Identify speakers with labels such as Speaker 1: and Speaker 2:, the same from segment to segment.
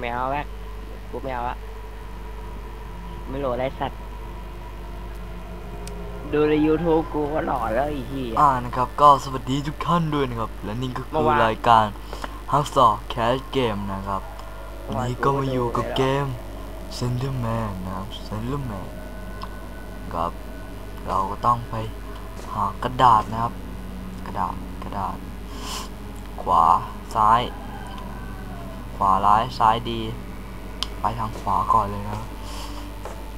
Speaker 1: แมวแวกกูไม่เอาละไม่โหลดอะไรสัตว์ ดูใน YouTube กูก็หล่อแล้วไอีกทีย
Speaker 2: อ่านะครับ ก็สวัสดีทุกท่านด้วยนะครับ และนี่ก็
Speaker 1: เมื่
Speaker 2: คือ
Speaker 1: อวาน
Speaker 2: รายการ h u b s t o r Cash Game นะครับวันนี้ก็มาอยู่กับเกม Slenderman นะครับ Slenderman ครับเราก็ต้องไปหากระดาษนะครับ กระดาษกระดาษ ขวาซ้าย ขวาร้ายซ้ายดี ไปทางขวาก่อนเลยนะ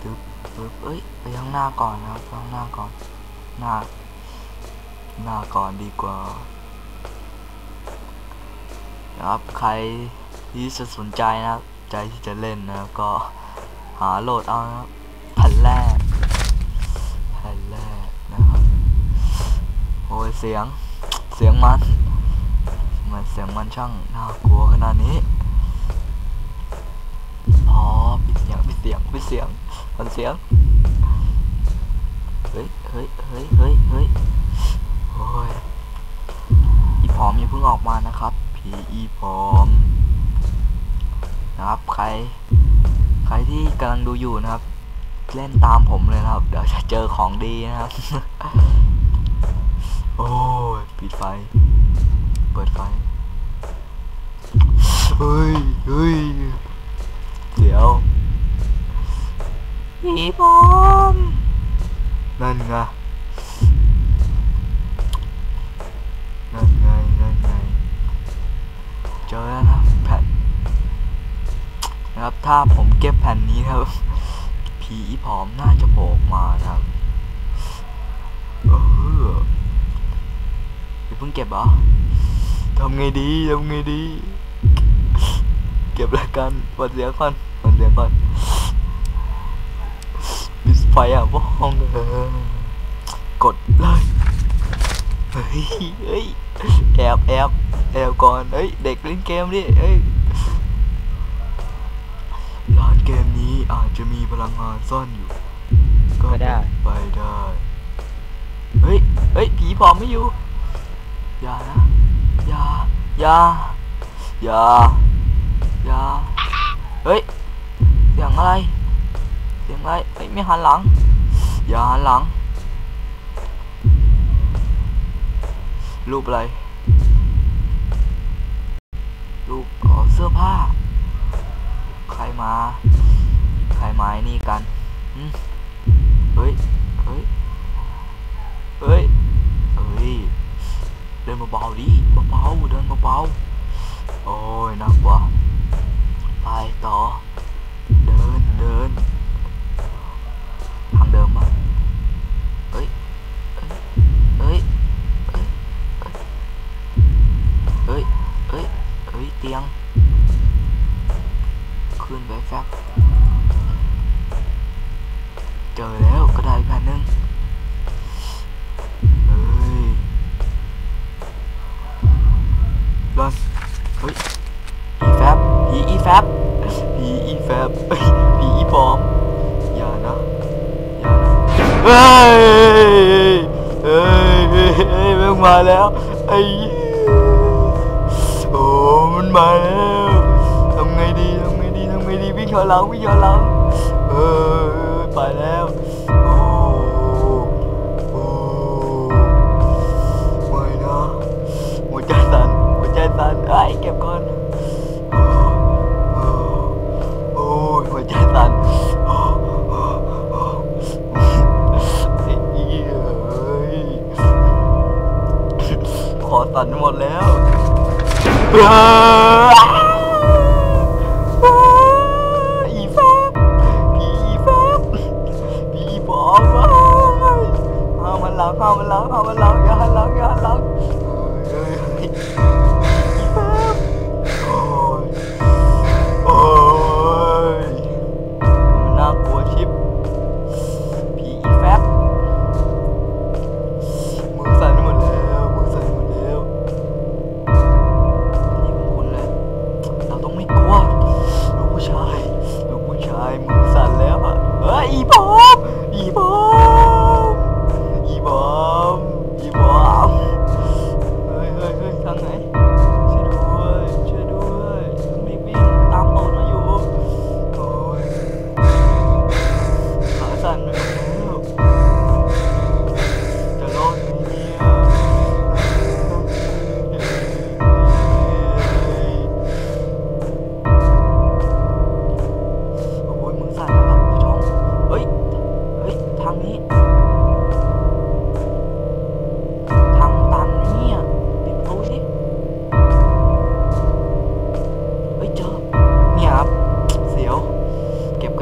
Speaker 2: ปึ๊บปึ๊บเอ้ยไปทางหน้าก่อนนะไปทางหน้าก่อนหน้าหน้าก่อนดีกว่านะครับใครที่จะสนใจนะครับ ใจที่จะเล่นนะก็หาโหลดเอานะแผ่นแรกแผ่นแรกนะครับโอ้ยเสียงเสียงมันมันเสียงมันช่างน่ากลัวขนาดนี้ พอปิดเสียงปิดเสียงปิดเสียงมันเสียง เฮ้ยเฮ้ยเฮ้ยเฮ้ยเฮ้ยโอ้ยอีพอมอย่าเพิ่งออกมานะครับผีอีพอม นะครับ ใคร ใครที่กำลังดูอยู่นะครับ เล่นตามผมเลยนะครับ เดี๋ยวจะเจอของดีนะครับ โอ้ยปิดไฟ เปิดไฟ เฮ้ยเฮ้ย เดี๋ยว ผีพร้อมนั่นไงนั่นไงนั่นไงเจอแล้วนะแผ่นนะครับถ้าผมเก็บแผ่นนี้ครับผีผอมน่าจะโผล่มานะครับเอออย่าเพิ่งเก็บเหรอทำไงดีทำไงดี เก็บแล้วกันปัดเสียงก่อนปัดเสียงก่อน ไฟอะพวกห้องเออกดเลยเฮ้ยเฮ้ยแอบแอบแอบก่อนเฮ้ยเด็กเล่นเกมดิเฮ้ยร้านเกมนี้อาจจะมีพลังงานซ่อนอยู่ ก็
Speaker 1: ก็ได้
Speaker 2: เป็นไปได้ เฮ้ย เฮ้ย ผีผอมไม่อยู่ อย่านะ อย่า อย่า อย่า อย่า เฮ้ยเสียงอะไร เสียงไรเฮ้ยไม่หันหลัง อย่าหันหลัง รูปอะไร รูปอ๋อเสื้อผ้า ใครมา ใครมาไอ้นี่กันอืมเฮ้ยเฮ้ย เฮ้ย เฮ้ย เดินเบาๆดิเบาๆเดินเบาๆโอ้ยน่ากลัวไปต่อ เดินเดิน ทางเดิมปะเฮ้ย เฮ้ย เฮ้ย เฮ้ย เตียง ขึ้นไปแฟบเจอแล้วกระดาษอีกแผ่นหนึ่งเฮ้ยรอนเฮ้ยอีแฟบผีอีแฟบผีอีแฟบเอ้ยผีอีปอมอย่านะอย่านะเฮ้ยเฮ้ยเฮ้ยเฮ้ยแม่งมาแล้วไอ้เฮ้ยโอ้ มาแล้วทำไงดีทำไงดีทำไงดีวิ่งย้อนหลังวิ่งย้อนหลังเออไปแล้วโอ้โอ้ไม่นะหัวใจสั่นหัวใจสั่นไอ้เก็บก่อนโอ้ยหัวใจสั่นโอ้โอ้โอ้ไอ้เหี้ยเอ้ยคอสั่นหมดแล้ว เอ้ยอีแฟบผีแฟบผีบอกว่าห้ามันหลังห้ามันหลังห้ามมันหลังอย่าหันหลังอย่าหันหลัง เรา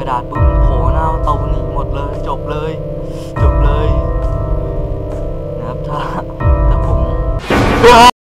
Speaker 2: ดาษปุ้บโผล่หน้าตูนี่หมดเลยจบเลย จบเลยนะครับถ้าถ้าผม